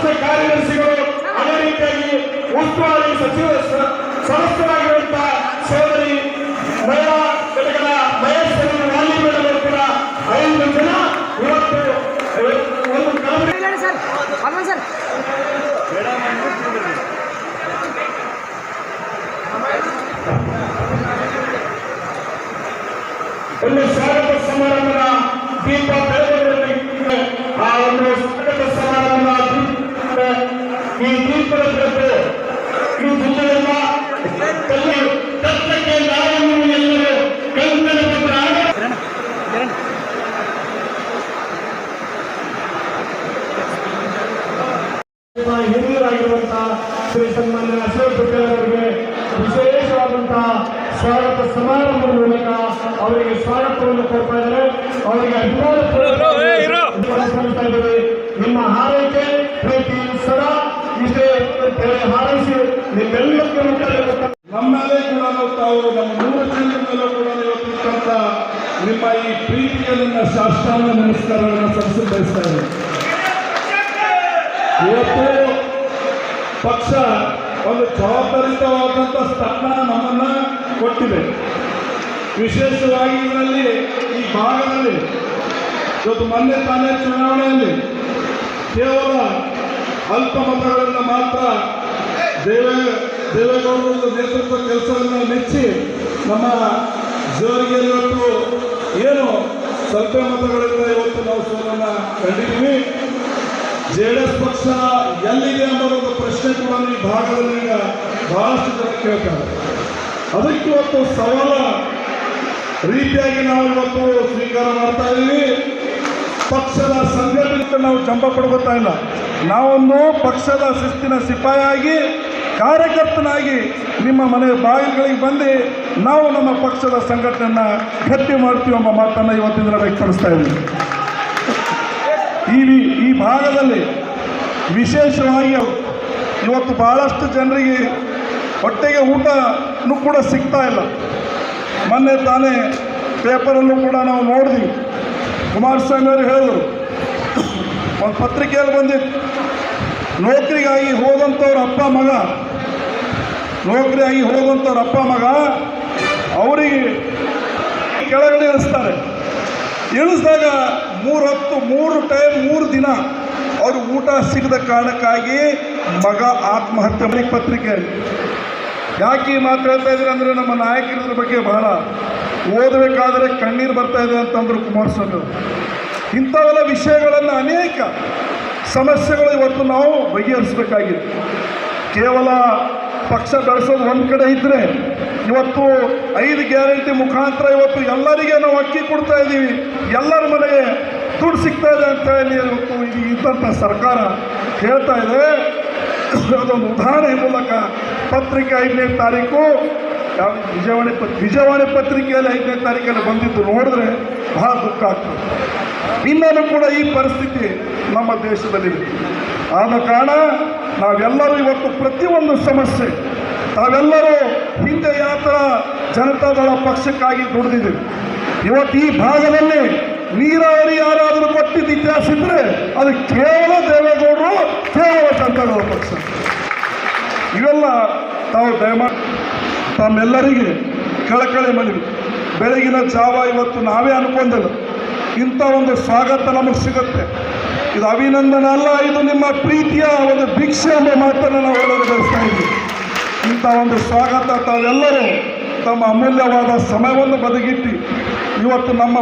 ಪಕ್ಷ ಕಾರ್ಯದರ್ಶಿಗಳು ಅದೇ ರೀತಿಯಾಗಿ ಉಸ್ತುವಾರಿ ಸಚಿವ ಸದಸ್ಯರಾಗಿರುವಂತಹ ಸೋದರಿ ಮಹಿಳಾ ಘಟಕದ ಮಹೇಶ್ವರಿ ವಾಲಿ ಮೇಡಮ್ ಅವರು ಕೂಡ ಐದು ಜನ ಇವತ್ತು ಒಂದು ಸ್ವಾಗತ ಸಮಾರಂಭದ ದೀಪ ಶ್ರೀ ಸನ್ಮಾನ್ಯ ಅಶೋಕ್ ಪಟೇಲ್ ಅವರಿಗೆ ವಿಶೇಷವಾದಂತಹ ಸ್ವಾಗತ ಸಮಾರಂಭದ ಮೂಲಕ ಅವರಿಗೆ ಸ್ವಾಗತವನ್ನು ಕೊಡ್ತಾ ಇದ್ದಾರೆ. ಅವರಿಗೆ ಅಭಿಮಾನ ನಿಮ್ಮ ಹಾರೈಕೆ ಪ್ರೀತಿ ಸದಾ ಇಷ್ಟೇ ಹಾರೈಸಿ ನಿಮ್ಮೆಲ್ಲರಿಗೂ ಮುಖ್ಯ ನಮ್ಮಲ್ಲೇ ಕೂಡ ತಾವು ನಮ್ಮ ಮೂರು ಜನರ ಕೂಡ ಇವತ್ತಿರ್ತಂತ ನಿಮ್ಮ ಈ ಪ್ರೀತಿಯನ್ನು ಶಾಸ್ತ್ರಾಂಗ ನಮಸ್ಕಾರವನ್ನು ಸಲ್ಲಿಸಿ ಬಯಸ್ತಾ ಇದ್ದೇನೆ ಇವತ್ತು ಪಕ್ಷ ಒಂದು ಜವಾಬ್ದಾರಿತವಾದಂಥ ಸ್ಥಾನ ನಮ್ಮನ್ನು ಕೊಟ್ಟಿದೆ. ವಿಶೇಷವಾಗಿ ಇದರಲ್ಲಿ ಈ ಭಾಗದಲ್ಲಿ ಇವತ್ತು ಮೊನ್ನೆ ತಾನೇ ಚುನಾವಣೆಯಲ್ಲಿ ಕೇವಲ ಅಲ್ಪ ಮತಗಳನ್ನು ಮಾತ್ರ ದೇವೇ ದೇವೇಗೌಡರ ನೇತೃತ್ವ ಕೆಲಸವನ್ನು ಮೆಚ್ಚಿ ನಮ್ಮ ಜೋರಿಗೆ ಏನು ಸ್ವಲ್ಪ ಮತಗಳಿಂದ ಇವತ್ತು ನಾವು ಸೋಲನ್ನ ಕಂಡಿದ್ದೀವಿ. ಜೆ ಎಸ್ ಪಕ್ಷ ಎಲ್ಲಿದೆ ಅನ್ನೋ ಒಂದು ಪ್ರಶ್ನೆ ಕೂಡ ಈ ಭಾಗದಲ್ಲಿ ಈಗ ಬಹಳಷ್ಟು ಜನ ಕೇಳ್ತಾರೆ ಅದಕ್ಕೆ ಇವತ್ತು ಸವಾಲ ರೀತಿಯಾಗಿ ನಾವು ಇವತ್ತು ಸ್ವೀಕಾರ ಮಾಡ್ತಾ ಇದ್ದೀವಿ. ಪಕ್ಷದ ಸಂಘಟನೆ ನಾವು ಜಂಬ ಪಡ್ಕೋತಾ ಇಲ್ಲ. ನಾವೊಂದು ಪಕ್ಷದ ಶಿಸ್ತಿನ ಸಿಪಾಯಿಯಾಗಿ, ಕಾರ್ಯಕರ್ತನಾಗಿ ನಿಮ್ಮ ಮನೆ ಬಾಗಿಲುಗಳಿಗೆ ಬಂದು ನಾವು ನಮ್ಮ ಪಕ್ಷದ ಸಂಘಟನೆಯನ್ನು ಗಟ್ಟಿ ಮಾಡ್ತೀವಿ ಎಂಬ ಮಾತನ್ನು ಇವತ್ತಿನ ವ್ಯಕ್ತಪಡಿಸ್ತಾ ಇದ್ದೀವಿ. ಈ ಭಾಗದಲ್ಲಿ ವಿಶೇಷವಾಗಿ ಇವತ್ತು ಭಾಳಷ್ಟು ಜನರಿಗೆ ಹೊಟ್ಟೆಗೆ ಊಟನೂ ಕೂಡ ಸಿಗ್ತಾ ಇಲ್ಲ. ಮೊನ್ನೆ ತಾನೇ ಪೇಪರಲ್ಲೂ ಕೂಡ ನಾವು ನೋಡಿದ್ವಿ. ಕುಮಾರಸ್ವಾಮಿ ಅವರು ಹೇಳಿದರು, ಒಂದು ಪತ್ರಿಕೆಯಲ್ಲಿ ಬಂದಿತ್ತು ನೌಕರಿಗಾಗಿ ಹೋದಂಥವ್ರ ಅಪ್ಪ ಮಗ ನೌಕರಿಯಾಗಿ ಹೋದಂಥವ್ರ ಅಪ್ಪ ಮಗ, ಅವರಿಗೆ ಕೆಳಗಡೆ ಇಳಿಸ್ತಾರೆ. ಇಳಿಸಿದಾಗ ಮೂರು ಹೊತ್ತು ಮೂರು ಟೈಮ್ ಮೂರು ದಿನ ಅವರು ಊಟ ಸಿಗದ ಕಾರಣಕ್ಕಾಗಿ ಮಗ ಆತ್ಮಹತ್ಯೆ ಪತ್ರಿಕೆಯಲ್ಲಿ ಯಾಕೆ ಮಾತಾಡ್ತಾ ಇದ್ರೆ ಅಂದರೆ ನಮ್ಮ ನಾಯಕರ ಬಗ್ಗೆ ಬಹಳ ಓದಬೇಕಾದರೆ ಕಣ್ಣೀರು ಬರ್ತಾ ಇದೆ ಅಂತಂದರು ಕುಮಾರಸ್ವಾಮಿ ಅವರು. ಇಂಥವೆಲ್ಲ ವಿಷಯಗಳನ್ನು ಅನೇಕ ಸಮಸ್ಯೆಗಳು ಇವತ್ತು ನಾವು ಬಗೆಹರಿಸಬೇಕಾಗಿದೆ. ಕೇವಲ ಪಕ್ಷ ಬೆಳೆಸೋದು ಒಂದು ಕಡೆ ಇದ್ದರೆ ಇವತ್ತು ಐದು ಗ್ಯಾರಂಟಿ ಮುಖಾಂತರ ಇವತ್ತು ಎಲ್ಲರಿಗೆ ನಾವು ಅಕ್ಕಿ ಕೊಡ್ತಾ ಇದ್ದೀವಿ. ಎಲ್ಲರ ಮನೆಗೆ ದುಡ್ಡು ಸಿಗ್ತಾ ಇದೆ ಅಂತ ಹೇಳಿ ಇವತ್ತು ಇದ್ದಂಥ ಸರ್ಕಾರ ಹೇಳ್ತಾ ಇದೆ. ಅದೊಂದು ಉದಾಹರಣೆ ಮೂಲಕ ಪತ್ರಿಕೆ ಐದನೇ ತಾರೀಕು, ಯಾವ ವಿಜಯವಾಣಿ ಪತ್, ವಿಜಯವಾಣಿ ಪತ್ರಿಕೆಯಲ್ಲಿ ಐದನೇ ತಾರೀಕಲ್ಲಿ ಬಂದಿದ್ದು ನೋಡಿದ್ರೆ ಬಹಳ ದುಃಖ ಆಗ್ತದೆ. ಇನ್ನೂ ಕೂಡ ಈ ಪರಿಸ್ಥಿತಿ ನಮ್ಮ ದೇಶದಲ್ಲಿ ಆದ ಕಾರಣ ನಾವೆಲ್ಲರೂ ಇವತ್ತು ಪ್ರತಿಯೊಂದು ಸಮಸ್ಯೆ ತಾವೆಲ್ಲರೂ ಹಿಂದೆ ಯಾವ ಥರ ಜನತಾದಳ ಪಕ್ಷಕ್ಕಾಗಿ ದುಡಿದಿದ್ದೀವಿ. ಇವತ್ತು ಈ ಭಾಗದಲ್ಲಿ ನೀರಾವರಿ ಯಾರಾದರೂ ಕೊಟ್ಟಿದ್ದ ಇತಿಹಾಸ ಇದ್ರೆ ಅದು ಕೇವಲ ದೇವೇಗೌಡರು, ಕೇವಲ ಜನತಾದಳ ಪಕ್ಷ. ಇವೆಲ್ಲ ತಾವು ದಯಮಾಡಿ ತಮ್ಮೆಲ್ಲರಿಗೆ ಕಳಕಳಿ ಮನವಿ. ಬೆಳಗಿನ ಜಾವ ಇವತ್ತು ನಾವೇ ಅನ್ಕೊಂಡಿಲ್ಲ, ಇಂಥ ಒಂದು ಸ್ವಾಗತ ನಮಗೆ ಸಿಗುತ್ತೆ. ಇದು ಅಭಿನಂದನೆ ಅಲ್ಲ, ಇದು ನಿಮ್ಮ ಪ್ರೀತಿಯ ಒಂದು ಭಿಕ್ಷೆ ಎಂಬ ಮಾತನ್ನು ನಾವು ಹೇಳಲು ಬಯಸ್ತಾ ಇದ್ದೀವಿ. ಇಂಥ ಒಂದು ಸ್ವಾಗತ ತಾವೆಲ್ಲರೂ ತಮ್ಮ ಅಮೂಲ್ಯವಾದ ಸಮಯವನ್ನು ಬದುಕಿಟ್ಟು ಇವತ್ತು ನಮ್ಮ